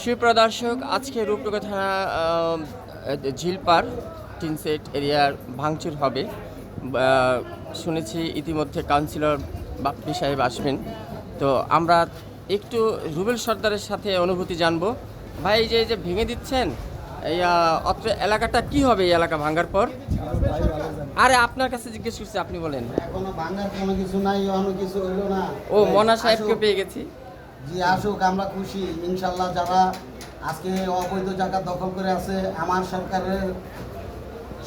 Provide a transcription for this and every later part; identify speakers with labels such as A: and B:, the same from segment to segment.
A: সুপ্রদর্শক আজকে রূপনগর থানা ঝিলপার টিনসেট এরিয়ার ভাঙচুর হবে। শুনেছি ইতিমধ্যে কাউন্সিলর বাপ্পি সাহেব আসবেন। তো আমরা একটু রুবেল সর্দারের সাথে অনুভূতি জানব। ভাই এই যে যে ভেঙে দিচ্ছেন এই অত্র এলাকাটা কি হবে এই এলাকা ভাঙার পর? আরে আপনার কাছে জিজ্ঞেস করছি আপনি বলেন।
B: কোনো ভাঙার কোনো কিছু নাই কিছু হইল না।
A: ও মনা সাহেবকে। পেয়ে গেছি।
B: জি আসুক আমরা খুশি। ইনশাল্লাহ যারা আজকে অবৈধ জায়গা দখল করে আছে আমার সরকারের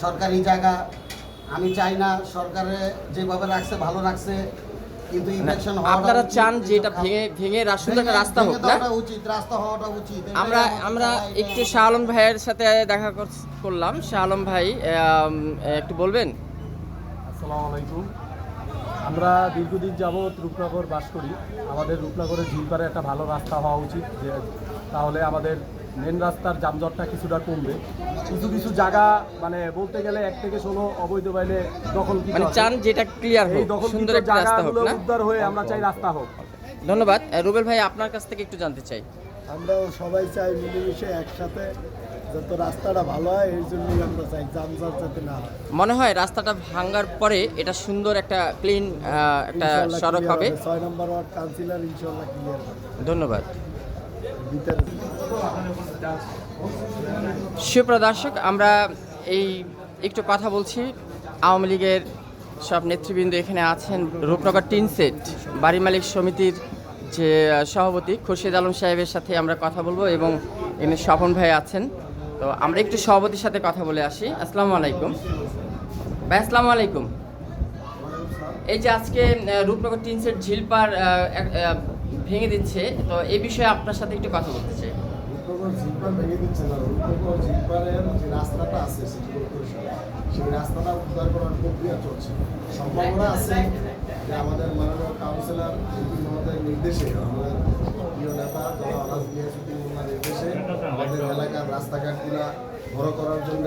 B: সরকারি জায়গা আমি চাই না সরকারে যেভাবে রাখছে ভালো রাখছে কিন্তু ইলেকশন
A: আপনারা চান যে এটা ভেঙে ভেঙে একটা রাস্তা হোক না।
B: উচিত রাস্তা হওয়াটা উচিত।
A: আমরা আমরা একটু শাহ আলম ভাইয়ের সাথে দেখা কর- করলাম। শাহ আলম ভাই একটু বলবেন?
C: আসসালামু আলাইকুম। আমরা দীর্ঘদিন যাবৎ রূপনগর বাস করি। আমাদের রূপনগরের ঝিলপারে একটা ভালো রাস্তা হওয়া উচিত যে তাহলে আমাদের মেন রাস্তার যানজটটা কিছুটা কমবে। কিছু কিছু জায়গা মানে বলতে গেলে এক থেকে ষোলো অবৈধ বাইলে দখল
A: মানে চান যেটা ক্লিয়ার হোক
C: দখল
A: সুন্দর একটা রাস্তা হোক না?
C: উদ্ধার হয়ে আমরা চাই রাস্তা হোক।
A: ধন্যবাদ। রুবেল ভাই আপনার কাছ থেকে একটু জানতে চাই।
D: আমরাও সবাই চাই মিলেমিশে একসাথে যত রাস্তাটা ভালো হয় জন্যই আমরা চাই যানজট যাতে না হয়।
A: মনে হয় রাস্তাটা ভাঙার পরে এটা সুন্দর একটা ক্লিন একটা সড়ক হবে।
D: ছয় নম্বর ওয়ার্ড কাউন্সিলর ইনশাল্লাহ ক্লিয়ার হবে।
A: ধন্যবাদ।
D: ভিতরে
A: সুপ্রদর্শক আমরা এই একটু কথা বলছি। আওয়ামী লীগের সব নেতৃবৃন্দ এখানে আছেন। রূপনগর টিন সেট বাড়ি মালিক সমিতির যে সভাপতি খুরশেদ আলম সাহেবের সাথে আমরা কথা বলব এবং এখানে স্বপন ভাই আছেন। তো আমরা একটু সভাপতির সাথে কথা বলে আসি। আসসালামু আলাইকুম। ভাই, আসসালামু আলাইকুম। এই যে আজকে রূপনগর টিন সেট ঝিলপার ভেঙে দিচ্ছে, তো এই বিষয়ে আপনার সাথে একটু কথা বলতে চাই।
D: সেই রাস্তাটা উদ্ধার করার প্রক্রিয়া চলছে। সম্ভাবনা আছে যে আমাদের মাননীয় কাউন্সিলর নির্দেশে আমাদের আমাদের এলাকার রাস্তাঘাটগুলো বড় করার জন্য,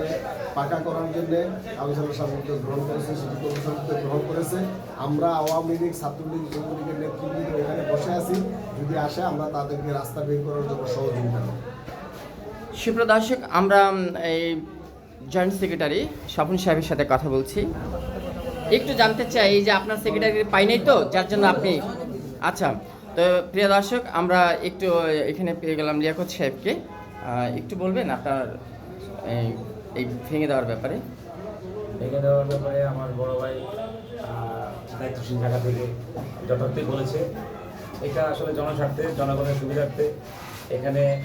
D: পাকা করার জন্য কাউন্সিলর সাহেব গ্রহণ করেছে, সিটি কর্পোরেশন উদ্যোগ গ্রহণ করেছে। আমরা আওয়ামী লীগ ছাত্রলীগ যুবলীগের নেতৃবৃন্দ এখানে বসে আছি। যদি আসে, আমরা তাদেরকে রাস্তা বের করার জন্য সহযোগিতা করব।
A: আমরা এই জয়েন্ট সেক্রেটারি স্বপন সাহেবের সাথে কথা বলছি। একটু জানতে চাই যে আপনার সেক্রেটারি পাই নাই তো, যার জন্য আপনি আচ্ছা তো প্রিয় দর্শক আমরা একটু এখানে পেয়ে গেলাম লিয়াকত সাহেবকে। একটু বলবেন আপনার এই- ভেঙে দেওয়ার ব্যাপারে?
E: ভেঙে দেওয়ার ব্যাপারে আমার বড় ভাই দায়িত্বশীল জায়গা থেকে যথার্থই বলেছে। এটা আসলে জনস্বার্থে জনগণের সুবিধার্থে। এখানে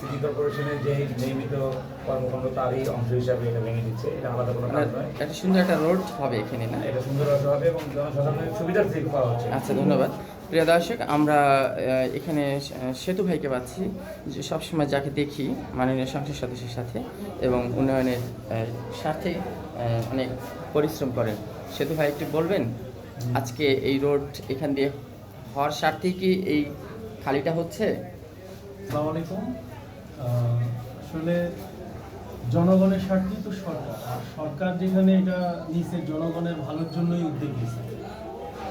E: সিটি কর্পোরেশনের যে নিয়মিত কর্মকাণ্ড তারই অংশ হিসাবে এটা ভেঙে দিচ্ছে। এটা আলাদা কোনো কাজ নয়।
A: একটা সুন্দর একটা রোড হবে এখানে না?
E: এটা সুন্দর হতে হবে এবং জনসাধারণের সুবিধার্থে করা হচ্ছে।
A: আচ্ছা ধন্যবাদ। প্রিয় দর্শক আমরা এখানে সেতু ভাইকে পাচ্ছি যে সবসময় যাকে দেখি মাননীয় সংসদ সদস্যের সাথে এবং উন্নয়নের সাথে অনেক পরিশ্রম করেন। সেতু ভাই একটু বলবেন আজকে এই রোড এখান দিয়ে হওয়ার স্বার্থেই কি এই খালিটা হচ্ছে?
C: আসসালামু আলাইকুম। আসলে জনগণের স্বার্থেই তো সরকার আর সরকার যেখানে এটা নিচে জনগণের ভালোর জন্যই উদ্যোগ নিয়েছে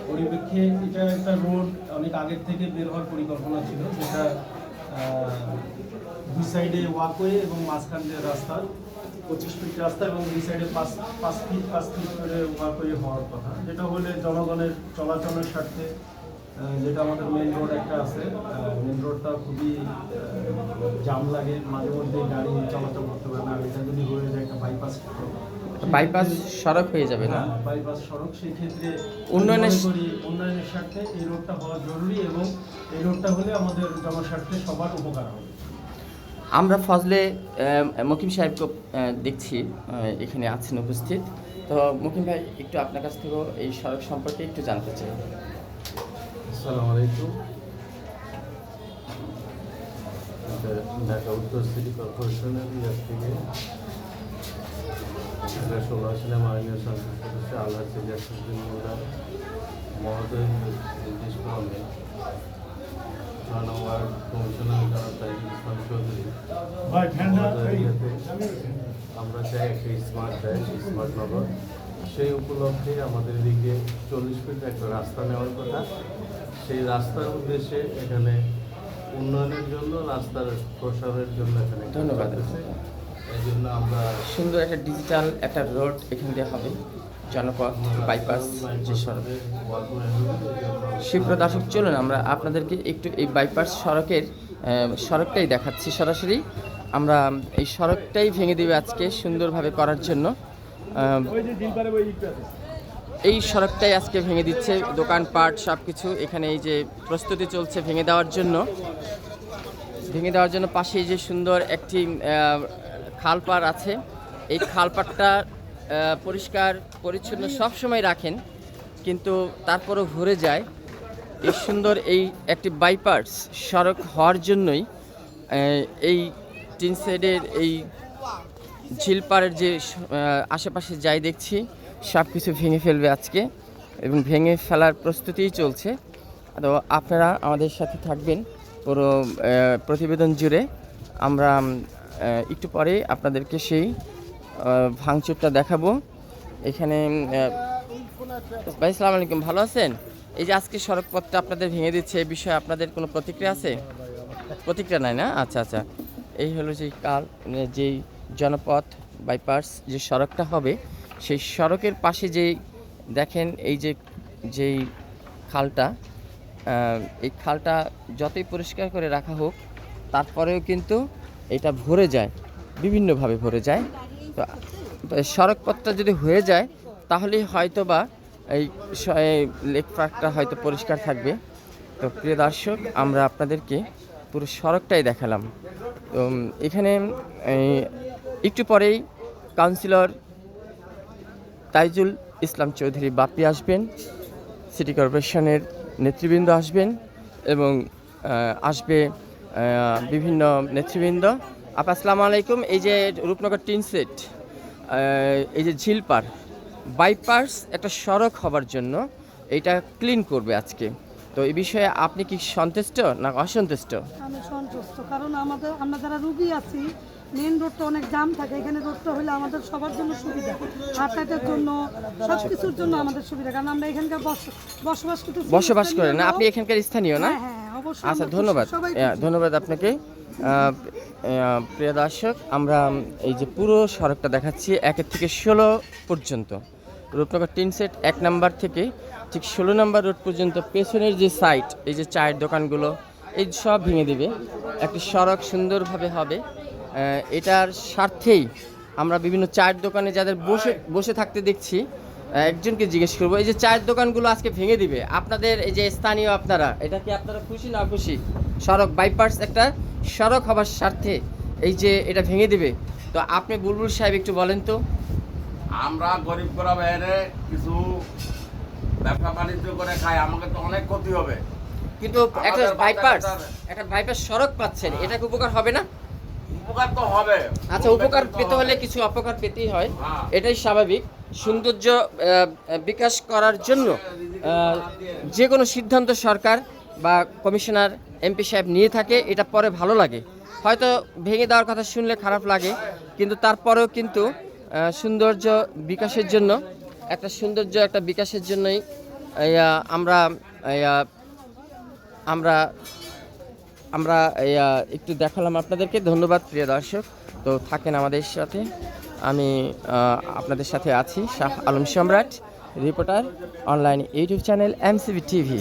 C: পরিপ্রেক্ষে এটা একটা রোড অনেক আগের থেকে বের হওয়ার পরিকল্পনা ছিল, যেটা দুই সাইডে ওয়াকওয়ে এবং মাঝখান দিয়ে রাস্তা, পঁচিশ ফিট রাস্তা এবং দুই সাইডে পাঁচ পাঁচ ফিট পাঁচ ফিট করে ওয়াকওয়ে হওয়ার কথা। যেটা হলে জনগণের চলাচলের স্বার্থে যেটা আমাদের মেন রোড একটা আছে মেন রোডটা খুবই জাম লাগে, মাঝে মধ্যে গাড়ি চলাচল করতে পারে না। এটা যদি হয়ে যায় একটা বাইপাস
A: বাইপাস সড়ক হয়ে যাবে না?
C: বাইপাস সড়ক সেই ক্ষেত্রে
A: উন্নয়নের-
C: উন্নয়নের স্বার্থে এই রোডটা হওয়া জরুরি এবং এই রোডটা হলে আমাদের জনস্বার্থে সবার উপকার হবে।
A: আমরা ফজলে মকিম সাহেবকে দেখছি এখানে আছেন উপস্থিত। তো মকিম ভাই একটু আপনার কাছ থেকেও এই সড়ক সম্পর্কে একটু জানতে চাই।
F: আসসালামু আলাইকুম। ঢাকা উত্তর সিটি কর্পোরেশনের ইয়ার থেকে এটা ষোলো আসলে সদস্য আল্লাহ সিলিয়াসুদ্দিন মহোদয় নির্দেশ ক্রমে ছয় নম্বর কমিশনার জনাব তাইজুল ইসলাম চৌধুরী আমরা চাই একটা স্মার্ট দেশ স্মার্ট নগর। সেই উপলক্ষে আমাদের দিকে চল্লিশ ফিট একটা রাস্তা নেওয়ার কথা। সেই রাস্তার উদ্দেশ্যে এখানে উন্নয়নের জন্য রাস্তার প্রসারের জন্য এখানে
A: ধন্যবাদ। সুন্দর একটা ডিজিটাল একটা রোড এখান দিয়ে হবে, জনপথ বাইপাস যে সড়ক। শিবপ্র দর্শক, চলুন আমরা আপনাদেরকে একটু এই বাইপাস সড়কের সড়কটাই দেখাচ্ছি সরাসরি। আমরা এই সড়কটাই ভেঙে দেবে আজকে সুন্দরভাবে করার জন্য। এই সড়কটাই আজকে ভেঙে দিচ্ছে, দোকানপাট সব কিছু এখানে এই যে প্রস্তুতি চলছে ভেঙে দেওয়ার জন্য। ভেঙে দেওয়ার জন্য পাশেই যে সুন্দর একটি খালপাড় আছে। এই খালপাড়টা পরিষ্কার, পরিচ্ছন্ন সব সময় রাখেন, কিন্তু তারপরও ভরে যায়। এই সুন্দর এই একটি বাইপাস সড়ক হওয়ার জন্যই এই তিন সাইডের এই ঝিলপাড়ের যে আশেপাশে যাই দেখছি সব কিছু ভেঙে ফেলবে আজকে এবং ভেঙে ফেলার প্রস্তুতিই চলছে। তো আপনারা আমাদের সাথে থাকবেন পুরো প্রতিবেদন জুড়ে। আমরা একটু পরে আপনাদেরকে সেই ভাঙচুরটা দেখাবো। এখানে ভাই সালাম আলাইকুম, ভালো আছেন? এই যে আজকে সড়কপথটা আপনাদের ভেঙে দিচ্ছে এই বিষয়ে আপনাদের কোনো প্রতিক্রিয়া আছে? প্রতিক্রিয়া নাই না? আচ্ছা আচ্ছা। এই হলো যে কাল মানে যেই জনপথ বাইপাস যে সড়কটা হবে, সেই সড়কের পাশে যেই দেখেন, এই যে, যেই খালটা এই খালটা যতই পরিষ্কার করে রাখা হোক, তারপরেও কিন্তু এটা ভরে যায়, বিভিন্নভাবে ভরে যায়। তো সড়কপথটা যদি হয়ে যায়, তাহলেই হয়তো বা এই লেক পার্কটা হয়তো পরিষ্কার থাকবে। তো প্রিয় দর্শক, আমরা আপনাদেরকে পুরো সড়কটাই দেখালাম। তো এখানে একটু পরেই কাউন্সিলর তাইজুল ইসলাম চৌধুরী বাপ্পি আসবেন, সিটি কর্পোরেশনের নেতৃবৃন্দ আসবেন এবং আসবে বিভিন্ন নেতৃবৃন্দ। আপা আসসালামু আলাইকুম। এই যে রূপনগর টিন সেট এই যে ঝিলপার বাইপাস একটা সড়ক হবার জন্য এটা ক্লিন করবে আজকে। তো এই বিষয়ে আপনি কি সন্তুষ্ট না অসন্তুষ্ট?
G: আমি সন্তুষ্ট কারণ আমাদের আমরা যারা রুগী আছি মেন রোডটা অনেক জাম থাকে এখানে রোডটা হলে আমাদের সবার জন্য সুবিধা। যাতায়াতের জন্য সব কিছুর জন্য আমাদের সুবিধা কারণ আমরা এখানকার বসবাস করতে
A: বসবাস করেন না আপনি এখানকার স্থানীয় না?
G: হ্যাঁ হ্যাঁ।
A: আচ্ছা ধন্যবাদ। ধন্যবাদ আপনাকে। প্রিয় দর্শক আমরা এই যে পুরো সড়কটা দেখাচ্ছি একের থেকে ষোলো পর্যন্ত। রূপনগর টিন সেট এক নাম্বার থেকে ঠিক ষোলো নাম্বার রোড পর্যন্ত পেছনের যে সাইট এই যে চায়ের দোকানগুলো এই সব ভেঙে দেবে। একটি সড়ক সুন্দরভাবে হবে। এটার স্বার্থেই আমরা বিভিন্ন চায়ের দোকানে যাদের বসে বসে থাকতে দেখছি একজনকে জিজ্ঞেস করব এই যে চায়ের দোকানগুলো আজকে ভেঙে দিবে আপনাদের এই যে স্থানীয় আপনারা এটা কি আপনারা খুশি না খুশি? সড়ক বাইপাস একটা সড়ক হবার স্বার্থে এই যে এটা ভেঙে দিবে। তো আপনি বুলবুল সাহেব একটু বলেন তো।
H: আমরা গরিব করা বাইরে কিছু ব্যবসা বাণিজ্য করে খাই আমাকে তো অনেক ক্ষতি হবে।
A: কিন্তু একটা বাইপাস একটা বাইপাস সড়ক পাচ্ছেন এটা কি উপকার হবে না?
H: উপকার তো হবে।
A: আচ্ছা উপকার পেতে হলে কিছু অপকার পেতেই হয়
H: হ্যাঁ।
A: এটাই স্বাভাবিক। সৌন্দর্য বিকাশ করার জন্য যে কোনো সিদ্ধান্ত সরকার বা কমিশনার, এমপি সাহেব নিয়ে থাকে, এটা পরে ভালো লাগে। হয়তো ভেঙে দেওয়ার কথা শুনলে খারাপ লাগে, কিন্তু তারপরেও কিন্তু সৌন্দর্য বিকাশের জন্য, একটা সৌন্দর্য, একটা বিকাশের জন্যই আমরা আমরা আমরা একটু দেখালাম আপনাদেরকে। ধন্যবাদ, প্রিয় দর্শক। তো থাকেন আমাদের সাথে। আমি আপনাদের সাথে আছি Shah Alam Samrat reporter online YouTube channel MCB TV.